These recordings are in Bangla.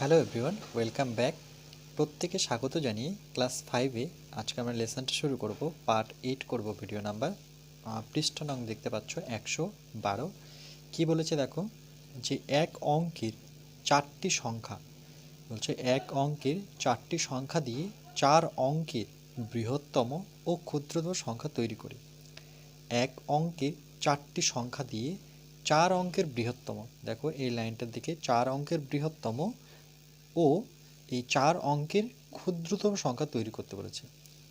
হ্যালো এভরিওয়ান ওয়েলকাম ব্যাক প্রত্যেকে স্বাগত জানিয়ে ক্লাস ফাইভে আজকে আমরা লেসনটা শুরু করব পার্ট এইট করব ভিডিও নাম্বার পৃষ্ঠ নং দেখতে পাচ্ছ, একশো বারো। কী বলেছে দেখো? যে এক অঙ্কের চারটি সংখ্যা, বলছে এক অঙ্কের চারটি সংখ্যা দিয়ে চার অঙ্কের বৃহত্তম ও ক্ষুদ্রতম সংখ্যা তৈরি করি। এক অঙ্কে চারটি সংখ্যা দিয়ে চার অঙ্কের বৃহত্তম। দেখো এই লাইনটার দিকে, চার অঙ্কের বৃহত্তম ও এই চার অঙ্কের ক্ষুদ্রতম সংখ্যা তৈরি করতে বলেছে।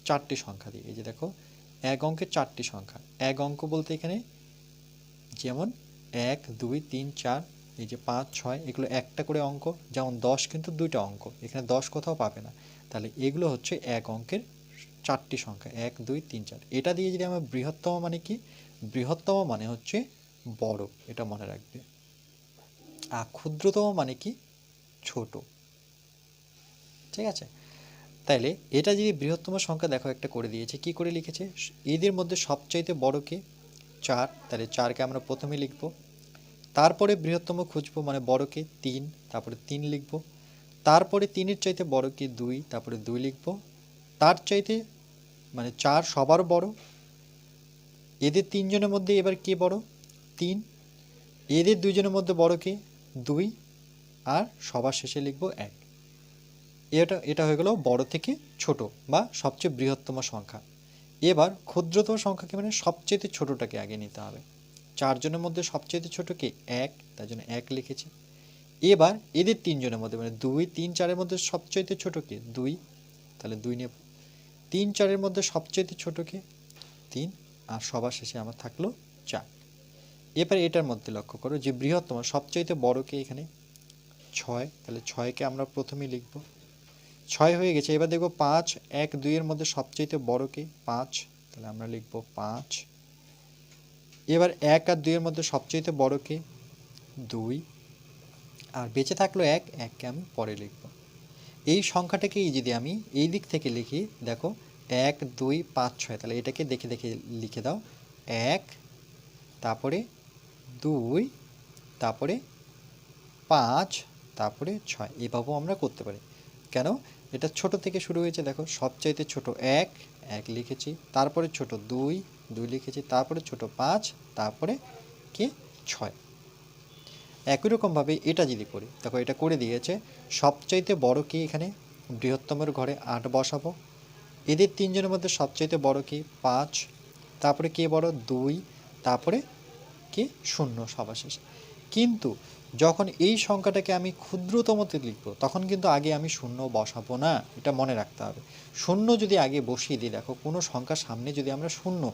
চারটি সংখ্যা দিয়ে। এই যে দেখো, এক অঙ্কের চারটি সংখ্যা। এক অঙ্ক বলতে এখানে যেমন এক, দুই, তিন, চার, এই যে পাঁচ, ছয়, এগুলো একটা করে অঙ্ক। যেমন দশ কিন্তু দুইটা অঙ্ক। এখানে দশ কোথাও পাবে না। তাহলে এগুলো হচ্ছে এক অঙ্কের চারটি সংখ্যা। এক, দুই, তিন, চার। এটা দিয়ে যদি আমরা বৃহত্তম মানে কি? বৃহত্তম মানে হচ্ছে বড়। এটা মনে রাখবে। আর ক্ষুদ্রতম মানে কি? ছোট। ঠিক আছে? তাইলে এটা যদি বৃহত্তম সংখ্যা দেখো একটা করে দিয়েছে, কি করে লিখেছে? এদের মধ্যে সবচাইতে বড় কে? চার। তাহলে চারকে আমরা প্রথমে লিখব। তারপরে বৃহত্তম খুঁজবো মানে বড়কে তিন। তারপরে তিন লিখব। তারপরে তিনের চাইতে বড় কে? দুই। তারপরে দুই লিখব। তার চাইতে মানে চার সবার বড়। এদের তিনজনের মধ্যে এবার কে বড়? তিন। এদের দুইজনের মধ্যে বড় কে? দুই। আর সবার শেষে লিখব এক। এটা এটা হয়ে গেল বড় থেকে ছোট বা সবচেয়ে বৃহত্তম সংখ্যা। এবার ক্ষুদ্রতম সংখ্যাকে মানে সবচেয়ে ছোটটাকে আগে নিতে হবে। চারজনের মধ্যে সবচেয়ে ছোট কে? এক, তার জন্য এক লিখেছি। এবার এদের তিনজনের মধ্যে মানে দুই, তিন, চারের মধ্যে সবচাইতে ছোট কে? দুই, তাহলে দুই নেব। তিন, চারের মধ্যে সবচাইতে ছোট কে? তিন, আর সবার শেষে আমার থাকল চার। এবার এটার মধ্যে লক্ষ্য করো যে বৃহত্তম সবচাইতে বড় কে এখানে? ছয়, তাহলে ছয়কে আমরা প্রথমেই লিখব। ছয় হয়ে গেছে। এবার দেখব পাঁচ, এক দুইয়ের মধ্যে সবচাইতে বড় কে? পাঁচ। তাহলে আমরা লিখব পাঁচ। এবার এক আর দুইয়ের মধ্যে সবচাইতে বড় কে? দুই। আর বেঁচে থাকল এক, এককে আমি পরে লিখব। এই সংখ্যাটাকেই যদি আমি এই দিক থেকে লিখি, দেখো, এক, দুই, পাঁচ, ছয়। তাহলে এটাকে দেখে দেখে লিখে দাও। এক, তারপরে দুই, তারপরে পাঁচ, তারপরে ছয়। এভাবেও আমরা করতে পারি। কেন? এটা ছোট থেকে শুরু হয়েছে, দেখো, সবচাইতে ছোট এক এক লিখেছি, তারপরে ছোট দুই দুই লিখেছি, তারপরে ছোট পাঁচ, তারপরে কি? ছয়। একই রকমভাবে এটা যদি করি, দেখো, এটা করে দিয়েছে, সবচাইতে বড় কি এখানে? বৃহত্তমের ঘরে আট বসাবো। এদের তিনজনের মধ্যে সবচাইতে বড় কি? পাঁচ। তারপরে কে বড়? দুই। তারপরে কে? শূন্য সবার কিন্তু যখন এই সংখ্যাটাকে আমি ক্ষুদ্রতমতে লিখব, তখন কিন্তু আগে আমি শূন্য বসাবো না, এটা মনে রাখতে হবে। শূন্য যদি আগে বসিয়ে দিই, দেখো কোনো সংখ্যার সামনে যদি আমরা শূন্য,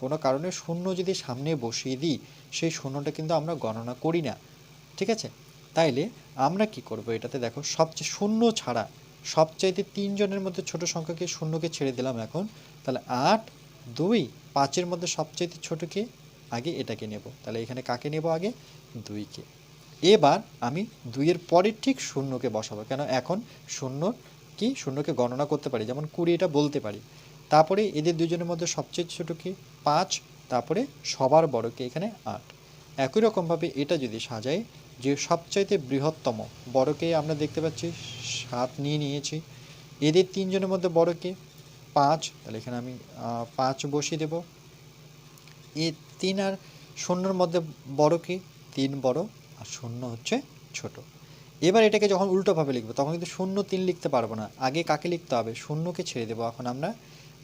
কোনো কারণে শূন্য যদি সামনে বসিয়ে দিই, সেই শূন্যটা কিন্তু আমরা গণনা করি না, ঠিক আছে? তাইলে আমরা কি করব এটাতে? দেখো সবচেয়ে শূন্য ছাড়া সবচাইতে তিনজনের মধ্যে ছোট সংখ্যাকে শূন্যকে ছেড়ে দিলাম এখন, তাহলে আট, দুই, পাঁচের মধ্যে সবচাইতে ছোটকে আগে এটাকে নেব। তাহলে এখানে কাকে নেব আগে? দুইকে। এবার আমি দুইয়ের পরের ঠিক শূন্যকে বসাবো। কেন? এখন শূন্য কি? শূন্যকে গণনা করতে পারি। যেমন কুড়ি এটা বলতে পারি। তারপরে এদের দুজনের মধ্যে সবচেয়ে ছোটো কি? পাঁচ। তারপরে সবার বড়কে এখানে আট। একই রকমভাবে এটা যদি সাজাই, যে সবচাইতে বৃহত্তম বড়কে আমরা দেখতে পাচ্ছি? সাত নিয়ে নিয়েছি। এদের তিনজনের মধ্যে বড়কে পাঁচ। তাহলে এখানে আমি পাঁচ বসিয়ে দেব। এ তিন আর শূন্যর মধ্যে বড়কে তিন বড়। আর শূন্য হচ্ছে ছোট। এবার এটাকে যখন উল্টোভাবে লিখব, তখন কিন্তু শূন্য তিন লিখতে পারব না। আগে কাকে লিখতে হবে? শূন্যকে ছেড়ে দেবো এখন আমরা।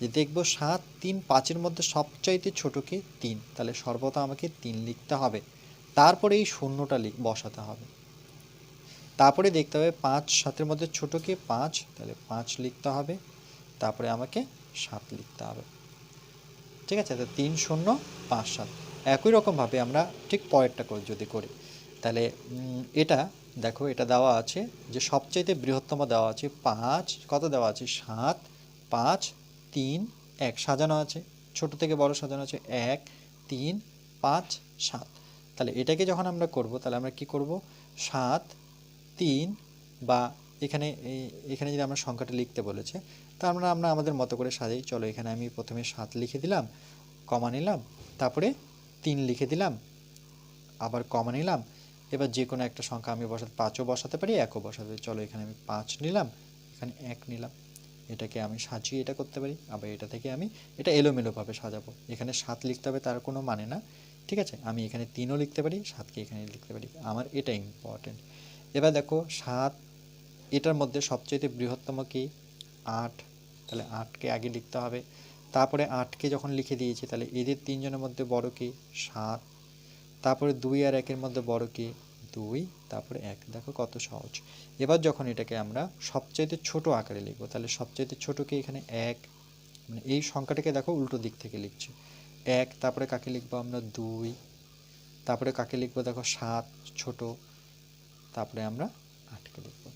যে দেখব সাত, তিন, পাঁচের মধ্যে সবচাইতে ছোটোকে তিন। তাহলে সর্বদা আমাকে তিন লিখতে হবে। তারপরে এই শূন্যটা লিখ বসাতে হবে। তারপরে দেখতে হবে পাঁচ, সাতের মধ্যে ছোটোকে পাঁচ, তাহলে পাঁচ লিখতে হবে। তারপরে আমাকে সাত লিখতে হবে। ঠিক আছে? তো তিন, শূন্য, পাঁচ, সাত। একই রকমভাবে আমরা ঠিক পরেরটা করে যদি করি। তাহলে এটা, দেখো, এটা দেওয়া আছে যে সবচাইতে বৃহত্তম দেওয়া আছে পাঁচ, কত দেওয়া আছে? সাত, পাঁচ, তিন, এক, সাজানো আছে। ছোট থেকে বড় সাজানো আছে এক, তিন, পাঁচ, সাত। তাহলে এটাকে যখন আমরা করব, তাহলে আমরা কি করব? সাত, তিন বা এখানে এখানে যদি আমরা সংখ্যাটা লিখতে বলেছে, তা আমরা আমরা আমাদের মতো করে সাজাই। চলো, এখানে আমি প্রথমে সাত লিখে দিলাম, কমা নিলাম, তারপরে তিন লিখে দিলাম, আবার কমা নিলাম এবার যে কোনো একটা সংখ্যা আমি বসাতে, পাঁচও বসাতে পারি, একও বসাতে পারি। চলো এখানে আমি পাঁচ নিলাম, এখানে এক নিলাম। এটাকে আমি সাজিয়ে এটা করতে পারি, আবার এটা থেকে আমি এটা এলোমেলোভাবে সাজাবো। এখানে সাত লিখতে হবে, তার কোনো মানে না। ঠিক আছে? আমি এখানে তিনও লিখতে পারি, সাতকে এখানে লিখতে পারি। আমার এটা ইম্পর্টেন্ট এবার দেখো, সাত এটার মধ্যে সবচেয়ে বৃহত্তম কি? আট। তাহলে আটকে আগে লিখতে হবে। তারপরে আটকে যখন লিখে দিয়েছি, তাহলে এদের তিনজনের মধ্যে বড় কি? সাত। তারপরে দুই আর একের মধ্যে বড় কি? দুই। তারপরে এক। দেখো কত সহজ। এবার যখন এটাকে আমরা সবচাইতে ছোট আকারে লিখব, তাহলে সবচাইতে ছোটকে এখানে? এক। মানে এই সংখ্যাটাকে দেখো উল্টো দিক থেকে লিখছি। এক, তারপরে কাকে লিখব আমরা? দুই। তারপরে কাকে লিখব? দেখো সাত, ছোট। তারপরে আমরা আটকে লিখব।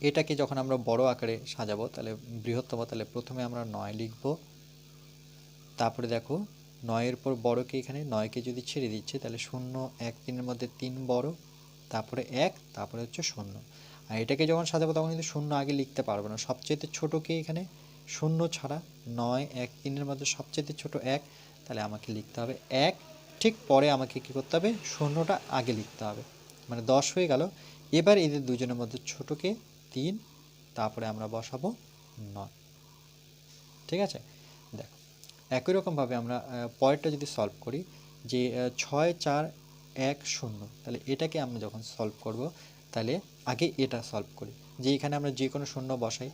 এটাকে যখন আমরা বড় আকারে সাজাবো, তাহলে বৃহত্তম, তাহলে প্রথমে আমরা নয় লিখব। তারপরে দেখো নয়ের পর বড়কে এখানে, নয়কে যদি ছেড়ে দিচ্ছে, তাহলে শূন্য এক তিনের মধ্যে তিন বড়, তারপরে এক, তারপরে হচ্ছে শূন্য। আর এটাকে যখন সাজাবো, তখন কিন্তু শূন্য আগে লিখতে পারব না। সবচেয়ে ছোটোকে এখানে শূন্য ছাড়া নয় এক তিনের মধ্যে সবচেয়ে ছোট এক, তাহলে আমাকে লিখতে হবে এক। ঠিক পরে আমাকে কী করতে হবে? শূন্যটা আগে লিখতে হবে। মানে দশ হয়ে গেল। এবার এদের দুজনের মধ্যে ছোটকে তিন, তারপরে আমরা বসাবো নয়। ঠিক আছে? একই রকমভাবে আমরা পরেরটা যদি সলভ করি, যে ছয়, চার, এক, শূন্য, তাহলে এটাকে আমরা যখন সলভ করব, তাহলে আগে এটা সলভ করি। যে, এখানে আমরা যে কোনো শূন্য বসাই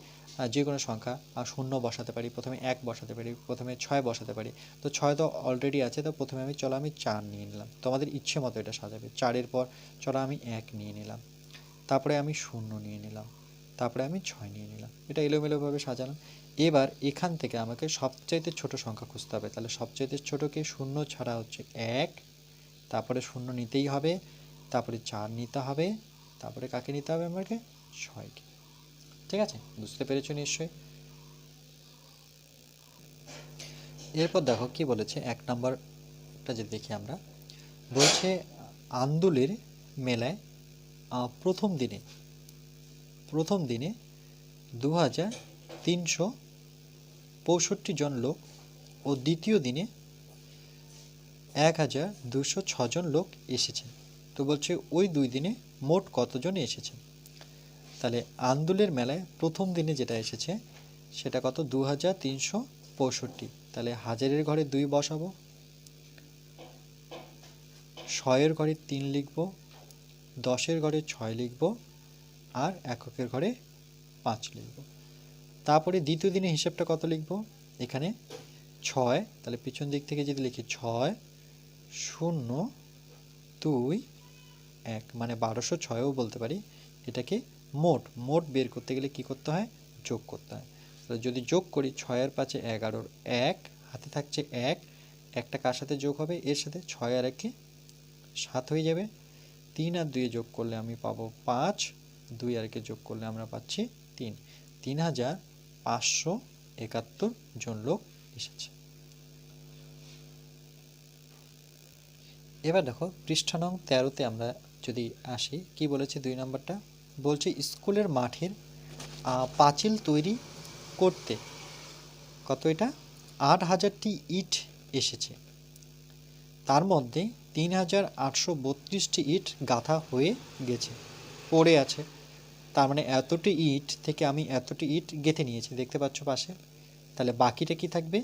যে কোনো সংখ্যা শূন্য বসাতে পারি, প্রথমে এক বসাতে পারি, প্রথমে ছয় বসাতে পারি। তো ছয় তো অলরেডি আছে, তো প্রথমে আমি, চলো আমি চার নিয়ে নিলাম। তোমাদের ইচ্ছে মতো এটা সাজাবে। চারের পর, চলো আমি এক নিয়ে নিলাম। তারপরে আমি শূন্য নিয়ে নিলাম। তারপরে আমি ছয় নিয়ে নিলাম। এটা এলোমেলোভাবে সাজালাম। এবার এখান থেকে আমাকে সবচাইতে ছোট সংখ্যা খুঁজতে হবে। তাহলে সবচাইতে ছোটকে শূন্য ছাড়া হচ্ছে এক, তারপরে শূন্য নিতেই হবে, তারপরে চার নিতে হবে, তারপরে কাকে নিতে হবে আমাকে? ছয়কে। ঠিক আছে? বুঝতে পেরেছ নিশ্চয়ই? এরপর দেখো কি বলেছে, এক নম্বরটা যে দেখি আমরা। বলছে, আন্দুলের মেলায় প্রথম দিনে প্রথম দিনে দু হাজার তিনশো পঁয়ষট্টি জন লোক ও দ্বিতীয় দিনে এক হাজার দুশো ছজন লোক এসেছেন। তো বলছে, ওই দুই দিনে মোট কতজন এসেছেন? তাহলে আন্দুলের মেলায় প্রথম দিনে যেটা এসেছে, সেটা কত? দু হাজার তিনশো পঁয়ষট্টি। তাহলে হাজারের ঘরে দুই বসাবো, ছয়ের ঘরে তিন লিখব, দশের ঘরে ছয় লিখব, আর এককের ঘরে পাঁচ লিখব। তারপরে দ্বিতীয় দিনে হিসাবটা কত লিখব? এখানে ছয়, তাহলে পিছন দিক থেকে যদি লিখি ছয়, শূন্য, দুই, এক মানে বারোশো ছয়ও বলতে পারি। এটাকে মোট মোট বের করতে গেলে কি করতে হয়? যোগ করতে হয়। তাহলে যদি যোগ করি, ছয়ের পাঁচে এগারোর এক, হাতে থাকছে এক, একটা কার সাথে যোগ হবে? এর সাথে। ছয় আর একে সাত হয়ে যাবে। তিন আর দুয়ে যোগ করলে আমি পাবো পাঁচ, দুই আর একে যোগ করলে আমরা পাচ্ছি তিন। তিন হাজার পাঁচশো একাত্তর জন লোক এসেছে। এবার দেখো, পৃষ্ঠা নং তেরোতে আমরা যদি আসি, কি বলেছে দুই নম্বরটা? বলছে, স্কুলের মাঠের পাঁচিল তৈরি করতে। কত এটা? আট হাজারটি ইট এসেছে। তার মধ্যে তিন হাজার আটশো বত্রিশটি ইট গাঁথা হয়ে গেছে, পড়ে আছে। তার মানে এতটি ইট থেকে আমি এতটি ইট গেঁথে নিয়েছি, দেখতে পাচ্ছ পাশে। তাহলে বাকিটা কি থাকবে?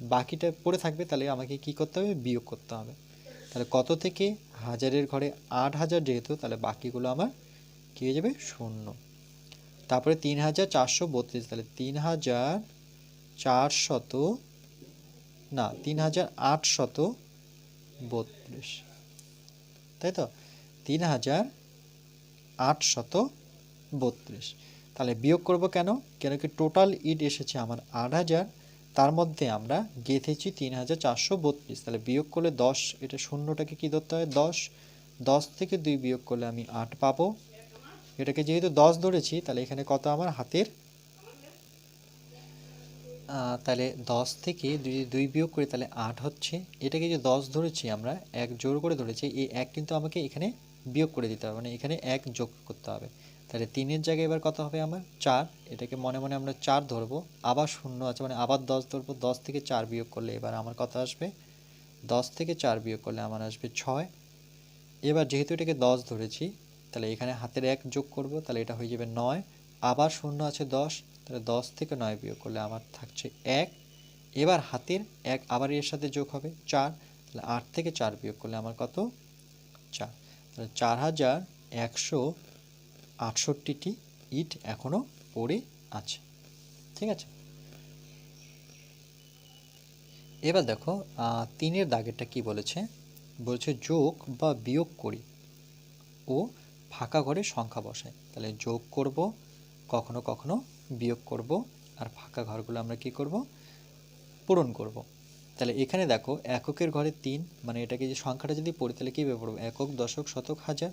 বাকিটা পড়ে থাকবে, তাহলে আমাকে কি করতে হবে? বিয়োগ করতে হবে। তাহলে কত থেকে? হাজারের ঘরে আট হাজার যেহেতু, তাহলে বাকিগুলো আমার কী হয়ে যাবে? শূন্য। তারপরে তিন হাজার চারশো বত্রিশ, তাহলে তিন হাজার চারশত, না, তিন হাজার আটশত বত্রিশ। তাই তো? তিন হাজার আটশত বত্রিশ। তাহলে বিয়োগ করব কেন? কেন কি টোটাল ইট এসেছে আমার আট হাজার, তার মধ্যে আমরা গেঁথেছি তিন হাজার চারশো বত্রিশ। তাহলে বিয়োগ করলে দশ, এটা শূন্যটাকে কী ধরতে হয়? দশ। দশ থেকে দুই বিয়োগ করলে আমি আট পাবো। এটাকে যেহেতু দশ ধরেছি, তাহলে এখানে কত আমার? হাতের? তাহলে দশ থেকে দুই দুই বিয়োগ করি, তাহলে আট হচ্ছে। এটাকে যে দশ ধরেছি আমরা, এক জোর করে ধরেছি, এই এক কিন্তু আমাকে এখানে বিয়োগ করে দিতে হবে। মানে এখানে এক যোগ করতে হবে। তাহলে তিনের জায়গায় এবার কত হবে আমার? চার। এটাকে মনে মনে আমরা চার ধরবো। আবার শূন্য আছে মানে আবার দশ ধরবো। দশ থেকে চার বিয়োগ করলে এবার আমার কত আসবে? দশ থেকে চার বিয়োগ করলে আমার আসবে ছয়। এবার যেহেতু এটাকে দশ ধরেছি, তাহলে এখানে হাতের এক যোগ করব, তাহলে এটা হয়ে যাবে নয়। আবার শূন্য আছে দশ, তাহলে দশ থেকে নয় বিয়োগ করলে আমার থাকছে এক। এবার হাতের এক আবার এর সাথে যোগ হবে চার। তাহলে আট থেকে চার বিয়োগ করলে আমার কত? চার। তাহলে চার হাজার একশো আটষট্টিটি ইট এখনও পড়ে আছে। ঠিক আছে? এবার দেখো তিনের দাগেরটা কি বলেছে? বলছে যোগ বা বিয়োগ করি ও ফাঁকা ঘরে সংখ্যা বসাই তাহলে যোগ করব, কখনো কখনো বিয়োগ করব, আর ফাঁকা ঘরগুলো আমরা কি করব? পূরণ করব। তাহলে এখানে দেখো, এককের ঘরে তিন মানে এটাকে যে সংখ্যাটা যদি পড়ি, তাহলে কীভাবে পড়ব, একক, দশক, শতক, হাজার।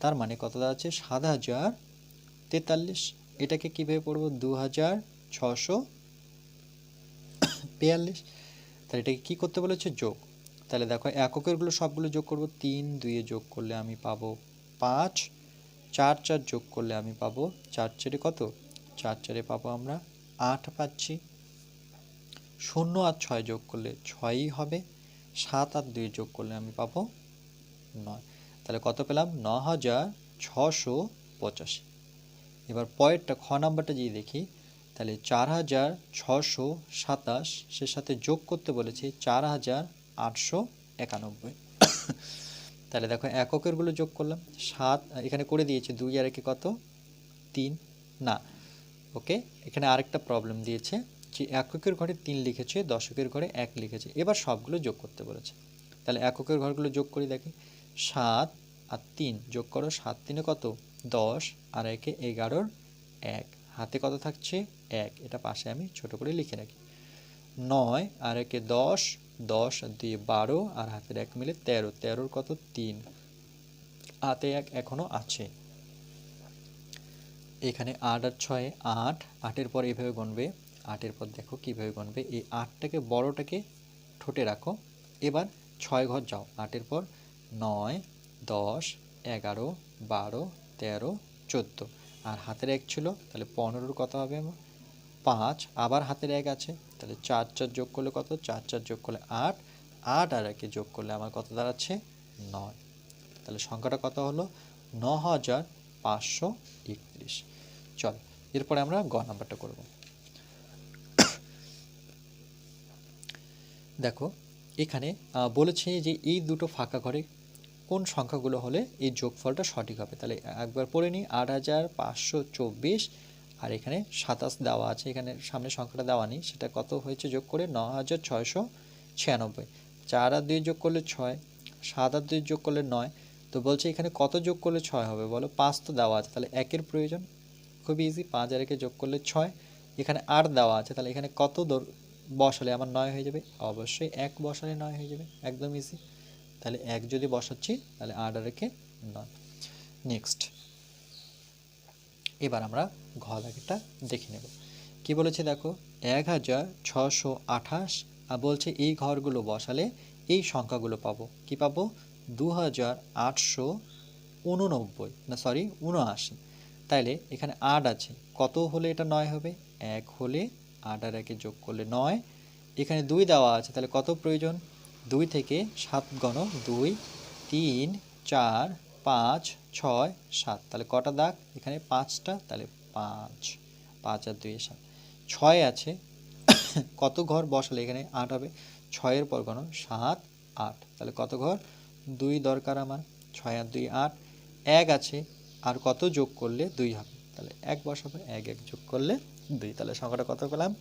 তার মানে কত দাঁড়াচ্ছে সাত হাজার তেতাল্লিশ। এটাকে কীভাবে পড়ব? দু হাজার ছশো বিয়াল্লিশ তাহলে এটাকে কী করতে বলেছে? যোগ। তাহলে দেখো, এককেরগুলো সবগুলো যোগ করব। তিন দুইয়ে যোগ করলে আমি পাবো পাঁচ। চার চার যোগ করলে আমি পাবো চার চারে কত? চার চারে পাবো আমরা আট পাচ্ছি। শূন্য আর ছয় যোগ করলে ছয়ই হবে। সাত আর দুই যোগ করলে আমি পাবো নয়। তাহলে কত পেলাম? ন হাজার ছশো পঁচাশি। এবার পয়েরটা খ নাম্বারটা যদি দেখি, তাহলে চার হাজার ছশো সাতাশ, সে সাথে যোগ করতে বলেছে চার হাজার আটশো একানব্বই। তাহলে দেখো এককেরগুলো যোগ করলাম, সাত, এখানে করে দিয়েছে দুই আর একে কত? তিন। না, ওকে, এখানে আরেকটা প্রবলেম দিয়েছে যে এককের ঘরে তিন লিখেছে, দশকের ঘরে এক লিখেছে, এবার সবগুলো যোগ করতে বলেছে। তাহলে এককের ঘরগুলো যোগ করি দেখি সাত আর তিন, যোগ করো সাত তিনে কত? দশ আর একে এগারোর এক। হাতে কত থাকছে? এক। এটা পাশে আমি ছোট করে লিখে রাখি। নয় আর একে দশ দশ দুই বারো আর হাতের এক মিলে তেরো। তেরোর কত? তিন। হাতে এক এখনও আছে। এখানে আট আর ছয়ে, আট। আটের পর এভাবে গণবে আটের পর দেখো কীভাবে গণবে এই আটটাকে, বড়টাকে ঠোঁটে রাখো। এবার ছয় ঘর যাও। আটের পর নয়, দশ, এগারো, বারো, তেরো, চোদ্দ। আর হাতের এক ছিল, তাহলে পনেরোর কত হবে আমার? পাঁচ। আবার হাতের এক আছে, তাহলে চার চার যোগ করলে কত? চার চার যোগ করলে আট। আট আর একে যোগ করলে আমার কত দাঁড়াচ্ছে? নয়। তাহলে সংখ্যাটা কত হলো? ন হাজার পাঁচশো একত্রিশ। চল, এরপরে আমরা গ নাম্বারটা করব। দেখো, এখানে বলেছে যে এই দুটো ফাঁকা ঘরে কোন সংখ্যাগুলো হলে এই যোগফলটা সঠিক হবে? তাহলে একবার পড়ে নিই, আট হাজার পাঁচশো চব্বিশ, আর এখানে সাতাশ দেওয়া আছে, এখানে সামনে সংখ্যাটা দেওয়া নেই, সেটা কত হয়েছে যোগ করে? ন হাজার ছয়শো ছিয়ানব্বই। চার আর দুই যোগ করলে ছয়, সাত আর দুই যোগ করলে নয়, তো বলছে এখানে কত যোগ করলে ছয় হবে? বলো, পাঁচ তো দেওয়া আছে, তাহলে একের প্রয়োজন, খুবই ইজি পাঁচ আর একে যোগ করলে ছয়, এখানে আট দেওয়া আছে, তাহলে এখানে কত বসালে আমার নয় হয়ে যাবে? অবশ্যই এক বসালে নয় হয়ে যাবে, একদম ইজি তাহলে এক যদি বসাচ্ছি, তাহলে আট আর একে নয়। নেক্সট এবার আমরা ঘ দাগেরটা দেখে নেব। কি বলেছে দেখো? এক হাজার ছশো আঠাশ, আর বলছে এই ঘরগুলো বসালে এই সংখ্যাগুলো পাবো। কি পাবো? দু হাজার আটশো উননব্বই, না সরি উনআশি। তাইলে এখানে আট আছে। কত হলে এটা নয় হবে? এক হলে আট আর একে যোগ করলে নয়। এখানে দুই দেওয়া আছে, তাহলে কত প্রয়োজন? দুই থেকে সাত গণ দুই, তিন, চার, পাঁচ, ছয়, সাত। তাহলে কটা দাগ? এখানে পাঁচটা, তাহলে পাঁচ। পাঁচ আর দুই সাত। ছয় আছে। কত ঘর বসালে? এখানে আট হবে। ছয়ের পর গণ সাত, আট। তাহলে কত ঘর? দুই দরকার আমার। ছয় আর দুই, আট। এক আছে। আর কত যোগ করলে? দুই হবে। তাহলে এক বসাবো, এক এক যোগ করলে দুই। তাহলে সংখ্যাটা কত পেলাম?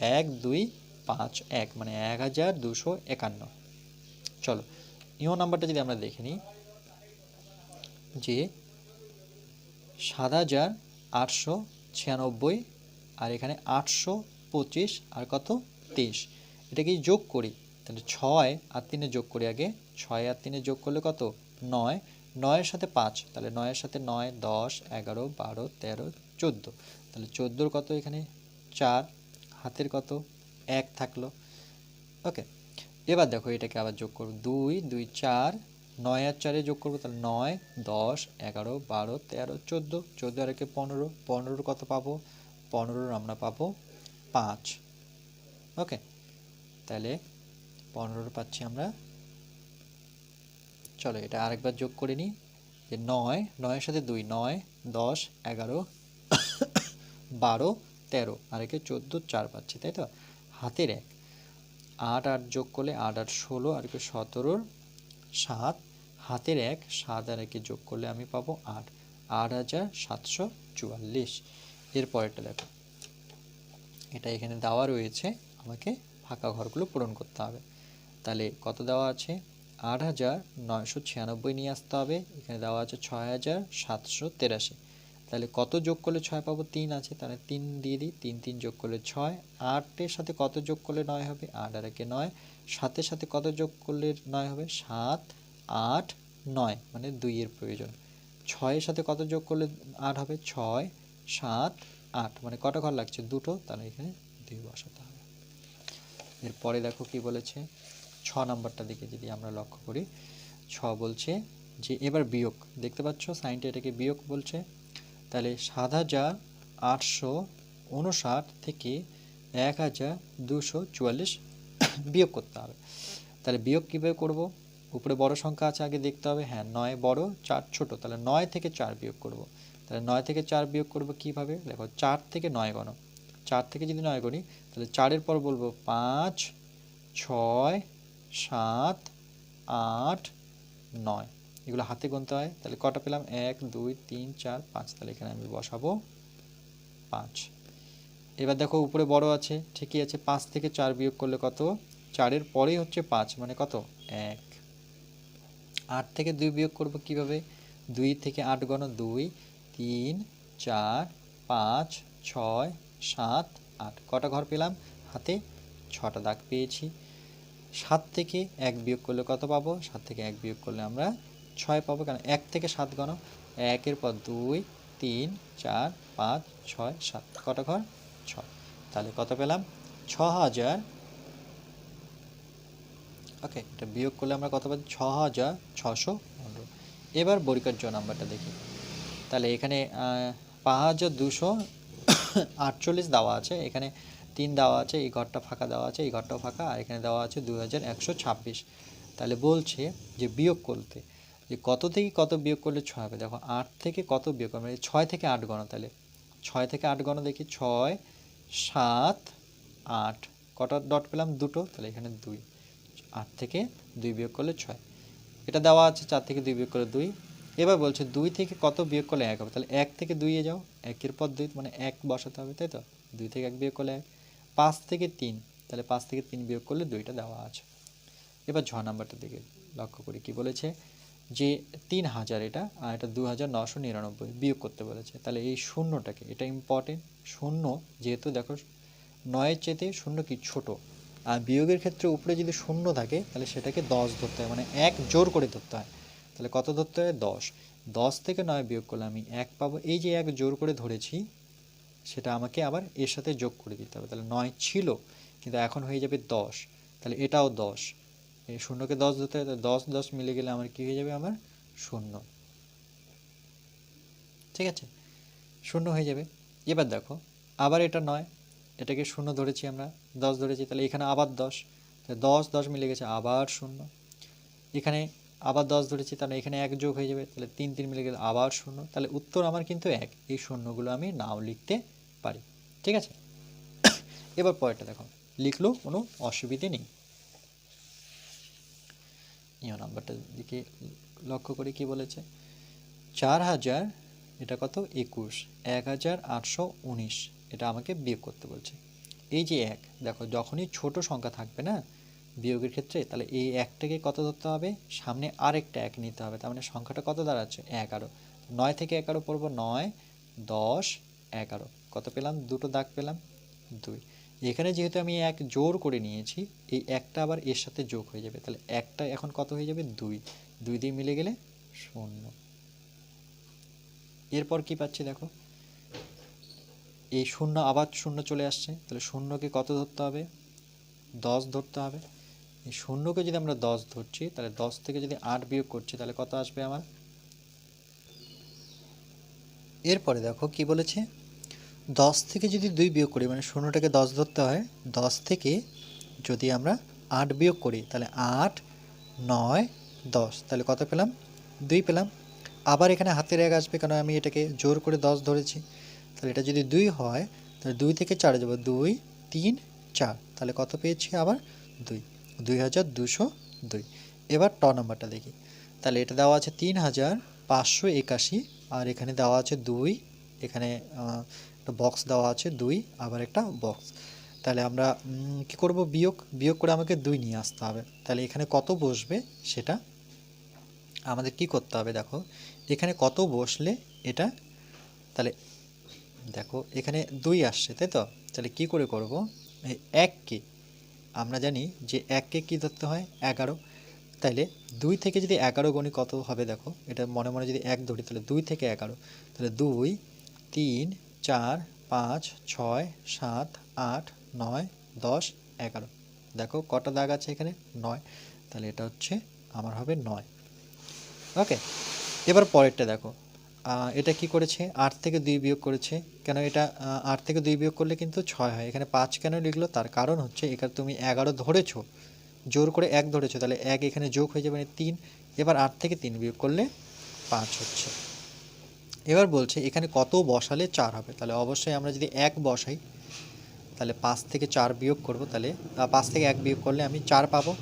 এক, দুই, পাঁচ, এক। মানে এক হাজার দুশো একান্ন। চলো, ইও নাম্বারটা যদি আমরা দেখে নিই, যে সাত হাজার আটশো ছিয়ানব্বই আর এখানে আটশো পঁচিশ আর কত? তেইশ। এটাকে যোগ করি? তাহলে ছয় আর তিনে যোগ করি আগে। ছয় আর তিনে যোগ করলে কত? নয়। নয়ের সাথে পাঁচ। তাহলে নয়ের সাথে নয়, দশ, এগারো, বারো, তেরো, চোদ্দ। তাহলে চোদ্দোর কত এখানে? চার। হাতের কত? এক থাকল। ওকে। এবার দেখো এটাকে আবার যোগ করব দুই দুই, চার, নয় আর চারে যোগ করব, তাহলে নয়, দশ, এগারো, বারো, তেরো, চোদ্দ। চোদ্দ আর একে পনেরো। পনেরোর কত পাবো? পনেরোর আমরা পাবো পাঁচ। ওকে, তাহলে পনেরোর পাচ্ছি আমরা। চলো এটা আরেকবার যোগ করে নিই। যে নয়, নয়ের সাথে দুই, নয়, দশ, এগারো, বারো, তেরো। আর একে চোদ্দ, চার পাচ্ছি, তাই তো? হাতের এক। আট আট যোগ করলে আট আট ষোলো আর একে সতেরোর সাত। হাতের এক, সাত আর একে যোগ করলে আমি পাবো আট। আট হাজার সাতশো চুয়াল্লিশ। এরপরেরটা দেখো। এটা এখানে দেওয়া রয়েছে। আমাকে ফাঁকা ঘরগুলো পূরণ করতে হবে। তাহলে কত দেওয়া আছে? আট হাজার নয়শো ছিয়ানব্বই নিয়ে আসতে হবে। এখানে দেওয়া আছে ছয় হাজার সাতশো তেরাশি। তাহলে কত যোগ করলে ছয় পাবো? তিন আছে, তাহলে তিন দিয়ে দিই, তিন তিন যোগ করলে ছয়, আটের সাথে কত যোগ করলে নয় হবে? আট আর একে নয়, সাতের সাথে কত যোগ করলে নয় হবে? সাত, আট, নয় মানে দুইয়ের প্রয়োজন। ছয়ের সাথে কত যোগ করলে আট হবে? ছয়, সাত, আট মানে কটা ঘর লাগছে? দুটো, তাহলে এখানে দুই বসাতে হবে। এরপরে দেখো কি বলেছে? ছ নাম্বারটা দিকে যদি আমরা লক্ষ্য করি, ছ বলছে যে, এবার বিয়োগ, দেখতে পাচ্ছ? সাইনটা এটাকে বিয়োগ বলছে। তাহলে সাত হাজার আটশো উনষাট থেকে এক হাজার দুশো চুয়াল্লিশ বিয়োগ করতে হবে। তাহলে বিয়োগ কীভাবে করব? উপরে বড় সংখ্যা আছে, আগে দেখতে হবে। হ্যাঁ নয় বড়, চার ছোট। তাহলে নয় থেকে চার বিয়োগ করব। তাহলে নয় থেকে চার বিয়োগ করব কীভাবে? দেখো, চার থেকে নয় গণ। চার থেকে যদি নয় গণি তাহলে চারের পর বলব পাঁচ, ছয়, সাত, আট, নয়। এগুলো হাতে গুনতে হয়। তাহলে কটা পেলাম? এক, দুই, তিন, চার, পাঁচ। তাহলে এখানে আমি বসাবো পাঁচ। এবার দেখো উপরে বড় আছে, ঠিকই আছে। পাঁচ থেকে চার বিয়োগ করলে কত? চারের পরেই হচ্ছে পাঁচ মানে কত? এক। আট থেকে দুই বিয়োগ করব কীভাবে? দুই থেকে আট গণ দুই, তিন, চার, পাঁচ, ছয়, সাত, আট। কটা ঘর পেলাম? হাতে ছটা দাগ পেয়েছি। সাত থেকে এক বিয়োগ করলে কত পাবো? সাত থেকে এক বিয়োগ করলে আমরা ছয় পাবো কারণ এক থেকে সাত গণ। একের পর দুই, তিন, চার, পাঁচ, ছয়, সাত। কটা ঘর? ছয়। তাহলে কত পেলাম? ছ হাজার। ওকে এটা বিয়োগ করলে আমরা কত পাচ্ছি ছ হাজার ছশো পনেরো। এবার বরিকার জ নাম্বারটা দেখি। তাহলে এখানে পাঁচ হাজার দুশো আটচল্লিশ দেওয়া আছে। এখানে তিন দেওয়া আছে, এই ঘরটা ফাঁকা দেওয়া আছে, এই ঘরটাও ফাঁকা। আর এখানে দেওয়া আছে দু হাজার একশো ছাব্বিশ। তাহলে বলছে যে বিয়োগ করতে যে কত থেকে কত বিয়োগ করলে ছয় হবে? দেখো, আট থেকে কত বিয়োগ করবে? ছয় থেকে আট গণ তাহলে। ছয় থেকে আট গণ দেখি, ছয়, সাত, আট। কটা ডট পেলাম? দুটো। তাহলে এখানে দুই। আট থেকে দুই বিয়োগ করলে ছয়। এটা দেওয়া আছে, চার থেকে দুই বিয়োগ করলে দুই। এবার বলছে দুই থেকে কত বিয়োগ করলে এক হবে? তাহলে এক থেকে দুইয়ে যাও। একের পর দুই মানে এক বসাতে হবে, তাই তো? দুই থেকে এক বিয়োগ করলে এক। পাঁচ থেকে তিন, তাহলে পাঁচ থেকে তিন বিয়োগ করলে দুইটা দেওয়া আছে। এবার ছ নাম্বারটা দিকে লক্ষ্য করি কি বলেছে? যে তিন হাজার এটা, আর এটা দু হাজার নশো নিরানব্বই বিয়োগ করতে বলেছে। তাহলে এই শূন্যটাকে এটা ইম্পর্টেন্ট শূন্য যেহেতু দেখো, নয়ের চেতে শূন্য কি ছোট। আর বিয়োগের ক্ষেত্রে উপরে যদি শূন্য থাকে, তাহলে সেটাকে দশ ধরতে হয়। মানে এক জোর করে ধরতে হয়। তাহলে কত ধরতে হয়? দশ। দশ থেকে নয় বিয়োগ করলে আমি এক পাবো। এই যে এক জোর করে ধরেছি, সেটা আমাকে আবার এর সাথে যোগ করে দিতে হবে। তাহলে নয় ছিল, কিন্তু এখন হয়ে যাবে দশ। তাহলে এটাও দশ। শূন্যকে দশ ধরতে তাহলে দশ দশ মিলে গেলে আমার কি হয়ে যাবে? আমার শূন্য। ঠিক আছে? শূন্য হয়ে যাবে। এবার দেখো, আবার এটা নয়, এটাকে শূন্য ধরেছি আমরা, দশ ধরেছি, তাহলে এখানে আবার দশ। দশ দশ মিলে গেছে, আবার শূন্য। এখানে আবার দশ ধরেছি, তাহলে এখানে এক যোগ হয়ে যাবে, তাহলে তিন তিন মিলে গেলে আবার শূন্য। তাহলে উত্তর আমার কিন্তু এক। এই শূন্যগুলো আমি নাও লিখতে পারি। ঠিক আছে? এবার পরেরটা দেখো। লিখলেও কোনো অসুবিধে নেই। ইয় নাম্বারটার দিকে লক্ষ্য করে কি বলেছে? চার হাজার, এটা কত? একুশ। এক হাজার আটশো উনিশ। এটা আমাকে বিয়োগ করতে বলছে। এই যে এক, দেখো, যখনই ছোট সংখ্যা থাকবে না বিয়োগের ক্ষেত্রে, তাহলে এই একটাকে কত ধরতে হবে? সামনে আরেকটা এক নিতে হবে। তার মানে সংখ্যাটা কত দাঁড়াচ্ছে? এগারো। নয় থেকে এগারো পড়ব নয়, দশ, এগারো। কত পেলাম? দুটো দাগ পেলাম, দুই। এখানে যেহেতু আমি এক জোর করে নিয়েছি, এই একটা আবার এর সাথে যোগ হয়ে যাবে। তাহলে একটা এখন কত হয়ে যাবে? দুই। দুই দিয়ে মিলে গেলে শূন্য। এরপর কি পাচ্ছি দেখো? এই শূন্য, আবার শূন্য চলে আসছে। তাহলে শূন্যকে কত ধরতে হবে? দশ ধরতে হবে। এই শূন্যকে যদি আমরা দশ ধরছি, তাহলে দশ থেকে যদি আট বিয়োগ করছি, তাহলে কত আসবে আমার? এরপরে দেখো কি বলেছে? দশ থেকে যদি দুই বিয়োগ করি মানে শূন্যটাকে দশ ধরতে হয়, দশ থেকে যদি আমরা আট বিয়োগ করি, তাহলে আট, নয়, দশ। তাহলে কত পেলাম? দুই পেলাম। আবার এখানে হাতের এক আসবে কারণ আমি এটাকে জোর করে দশ ধরেছি। তাহলে এটা যদি দুই হয়, তাহলে দুই থেকে চারে যাব। দুই, তিন, চার। তাহলে কত পেয়েছি আবার? দুই। দুই হাজার দুশো দুই। এবার ট নাম্বারটা দেখি। তাহলে এটা দেওয়া আছে তিন হাজার পাঁচশো একাশি, আর এখানে দেওয়া আছে দুই। এখানে একটা বক্স দেওয়া আছে, দুই, আবার একটা বক্স তাহলে আমরা কি করব? বিয়োগ বিয়োগ করে আমাকে দুই নিয়ে আসতে হবে। তাহলে এখানে কত বসবে সেটা আমাদের কি করতে হবে দেখো? এখানে কত বসলে এটা, তাহলে দেখো, এখানে দুই আসছে, তাই তো? তাহলে কি করে করব? এককে, আমরা জানি যে এককে কি ধরতে হয়? এগারো। তাইলে দুই থেকে যদি এগারো গণি কত হবে দেখো? এটা মনে মনে যদি এক ধরি, তাহলে দুই থেকে এগারো। তাহলে দুই, তিন চার, পাঁচ, ছয়, সাত, আট, নয়, দশ, এগারো। দেখো কটা দাগ আছে এখানে? নয়। তাহলে এটা হচ্ছে, আমার হবে নয়। ওকে। এবার পরেরটা দেখো। এটা কি করেছে? আট থেকে দুই বিয়োগ করেছে। কেন এটা আট থেকে দুই বিয়োগ করলে কিন্তু ছয় হয়। এখানে পাঁচ কেন লিখলো? তার কারণ হচ্ছে, এখানে তুমি এগারো ধরেছো। জোর করে এক ধরেছো। তাহলে এক এখানে যোগ হয়ে যাবে মানে তিন। এবার আট থেকে তিন বিয়োগ করলে পাঁচ হচ্ছে। এবার বলছে এখানে কত বসালে চার হবে? তাহলে অবশ্যই আমরা যদি এক বসাই, তাহলে পাঁচ থেকে চার বিয়োগ করব, তাহলে পাঁচ থেকে এক বিয়োগ করলে আমি চার পাবো,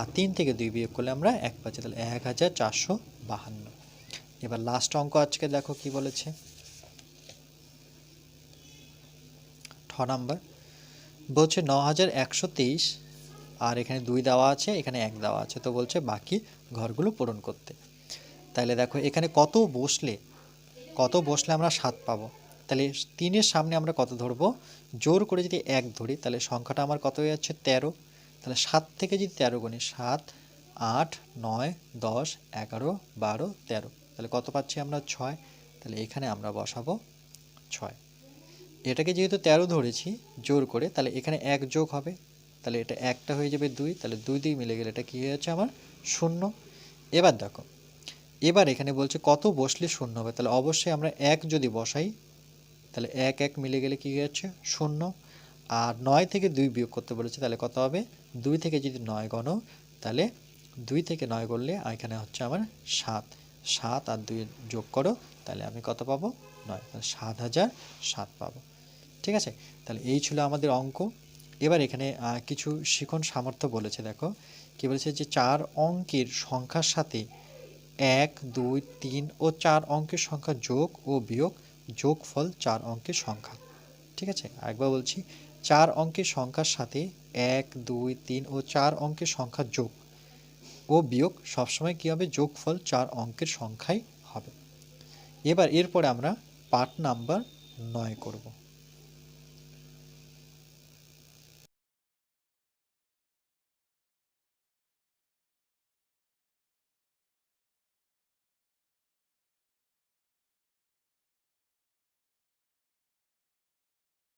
আর তিন থেকে দুই বিয়োগ করলে আমরা এক পাচ্ছি, তাহলে এক হাজার চারশো বাহান্ন। এবার লাস্ট অঙ্ক আজকে দেখো কি বলেছে। ঠ নাম্বার, বলছে ন হাজার একশো তেইশ, আর এখানে দুই দেওয়া আছে, এখানে এক দেওয়া আছে, তো বলছে বাকি ঘরগুলো পূরণ করতে। তাহলে দেখো এখানে কত বসলে কত বসলে আমরা সাত পাবো? তাহলে তিনের সামনে আমরা কত ধরবো? জোর করে যদি এক ধরি, তাহলে সংখ্যাটা আমার কত হয়ে যাচ্ছে? তেরো। তাহলে সাত থেকে যদি তেরো গুণি সাত, আট, নয়, দশ, এগারো, বারো, তেরো। তাহলে কত পাচ্ছি আমরা? ছয়। তাহলে এখানে আমরা বসাবো ছয়। এটাকে যেহেতু তেরো ধরেছি জোর করে, তাহলে এখানে এক যোগ হবে। তাহলে এটা একটা হয়ে যাবে দুই। তাহলে দুই দুই মিলে গেলে এটা কী হয়ে যাচ্ছে আমার? শূন্য। এবার দেখো এবার এখানে বলছে কত বসলে শূন্য হবে? তাহলে অবশ্যই আমরা এক যদি বসাই, তাহলে এক এক মিলে গেলে কী যাচ্ছে শূন্য। আর নয় থেকে দুই বিয়োগ করতে বলেছে, তাহলে কত হবে? দুই থেকে যদি নয় গণ, তাহলে দুই থেকে নয় করলে এখানে হচ্ছে আমার সাত। সাত আর দুই যোগ করো, তাহলে আমি কত পাবো? নয়। তাহলে সাত হাজার সাত পাবো। ঠিক আছে? তাহলে এই ছিল আমাদের অঙ্ক। এবার এখানে কিছু শিখন সামর্থ্য বলেছে, দেখো। কি বলেছে যে চার অঙ্কের সংখ্যার সাথে এক, দুই, তিন ও চার অঙ্কের সংখ্যা যোগ ও বিয়োগ, যোগফল চার অঙ্কের সংখ্যা। ঠিক আছে? আরেকবার বলছি, চার অঙ্কের সংখ্যার সাথে এক, দুই, তিন ও চার অঙ্কের সংখ্যা যোগ ও বিয়োগ সবসময় কী হবে? যোগফল চার অঙ্কের সংখ্যাই হবে। এবার এরপরে আমরা পার্ট নাম্বার নয় করব।